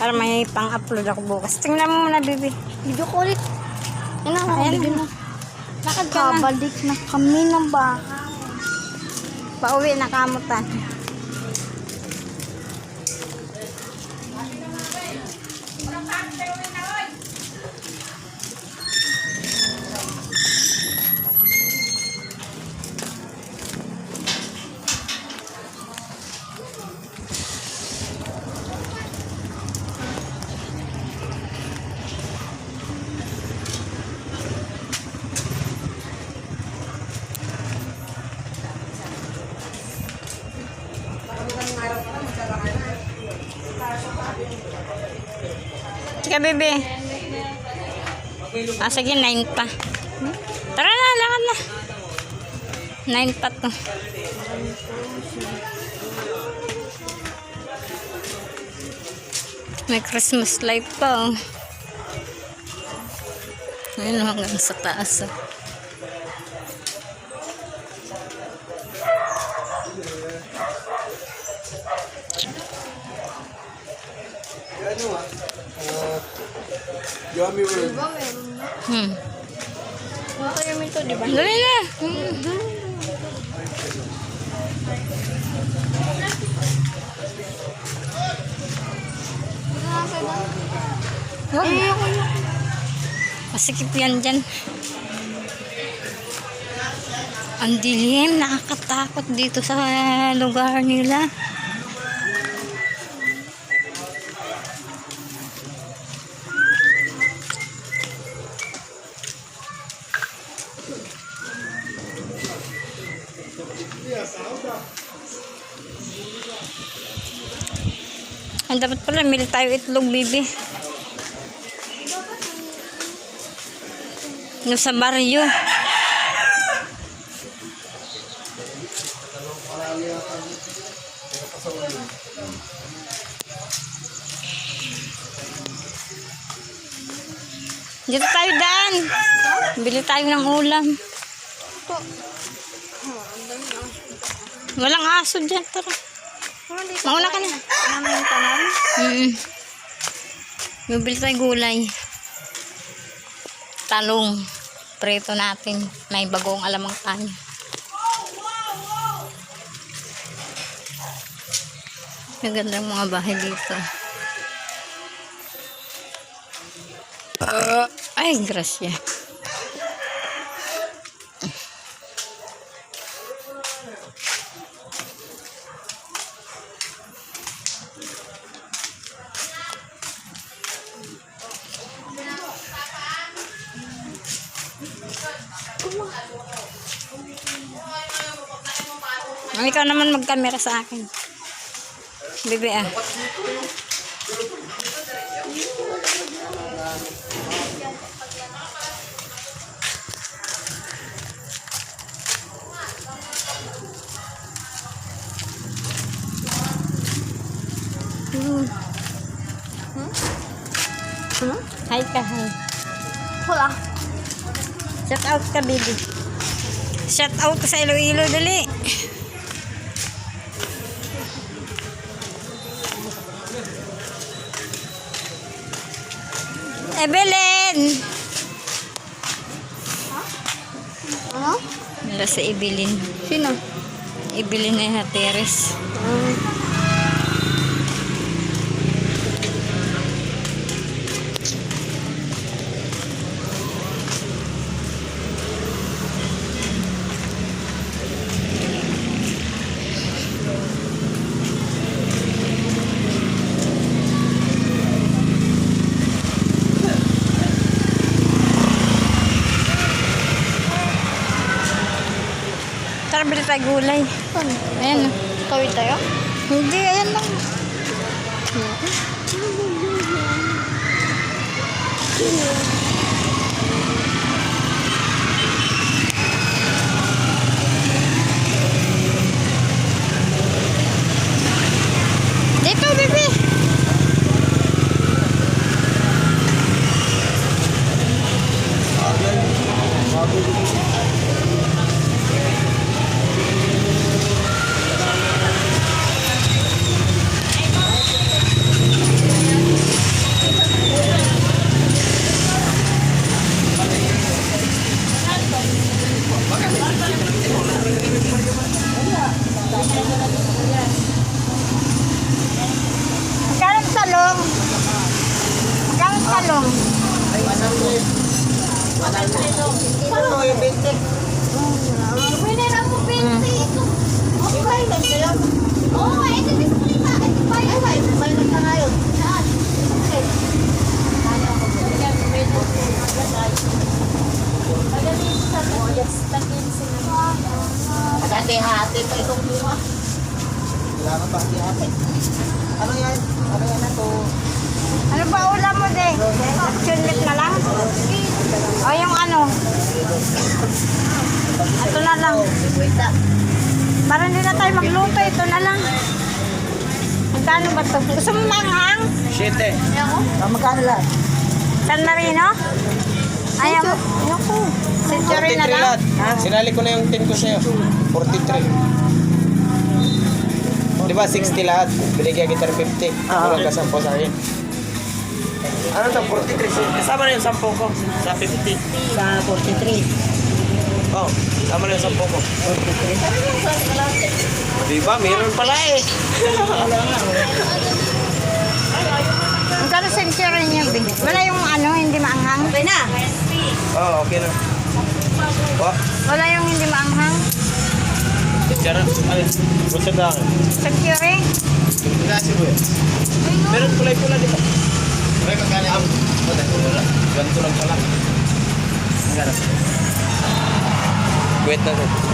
Para may pang-upload ako bukas. Tingnan mo muna, baby. Video ko ulit. Yan na, video na. Lakad ka na. Kabalik na kami ng bahay. Pauwi na kamutan. Sige, baby. Ah, sige, 9 pa. Tara na, lakad na. 9 pa to. May Christmas light pa, oh. Ayun, hanggang sa taas, oh. Ano ah? Yummy. Diba na? Hmm. Wala kayo minto, di ba? Dali na. Hmm. Wag. Masikip yan dyan. Ang dilim, nakakatakot dito sa lugar nila. Ang dapat pala, mili tayo itlog, bibi. No, sa baryo. Dito tayo daan. Bili tayo ng ulam. Walang aso dyan. Tara. Mauna ka na. Namin yung tanan. Mm. Bibili tayo gulay. Talong. Preto natin. May bagong alamang tayo. Magandang mga bahay dito. Ah, ay, grasya. Ang ikaw naman mag-camera sa akin. Bebe ah. Hmm. Hmm? Hi ka, hi. Wala. Shout out ka, baby. Shout out ka sa Iloilo, dali. Evelyn! Ano? Wala sa Evelyn. Sino? Evelyn na Hateres. Um, Tayo gulay. ano? Ayan. Tawid tayo? Hindi, ayan lang. Dito, Magkano talong? Magkano talong? Ay, 100. 100. Talong. 20. Hati-hati pa itong bunga. Kailangan pa hati-hati. Ano yan? Ano yan ito? Ano ba ulam mo, de? Chunlit na lang? O yung ano? Ito na lang. Para hindi na tayo magluto, ito na lang. Magkano ba ito? Gusto mo manghang? Ah, magkano lang? San Marino? Ayaw mo? Naku. Century na lang. Sinali ko na yung 10 ko sa'yo. 43. Di ba 60 lahat? Binigyan kita ng 50. Walang kasampo sa akin. Ano to? 43. Kasama na yung 10 ko. Sa 50. Sa 43. Oh, kasama na yung 10 ko. Di ba? Meron pala eh. Magkano century niya? Wala yung ano, hindi maanghang? Okay na. Oh, okay na. Oh, Wala yung hindi maanghang? Tiyara. Ay, gusto na akin. Century? Kasi ko Meron kulay pula dito. May magkano ang? Wala. Ganito lang pala. Magkano? Wait na to.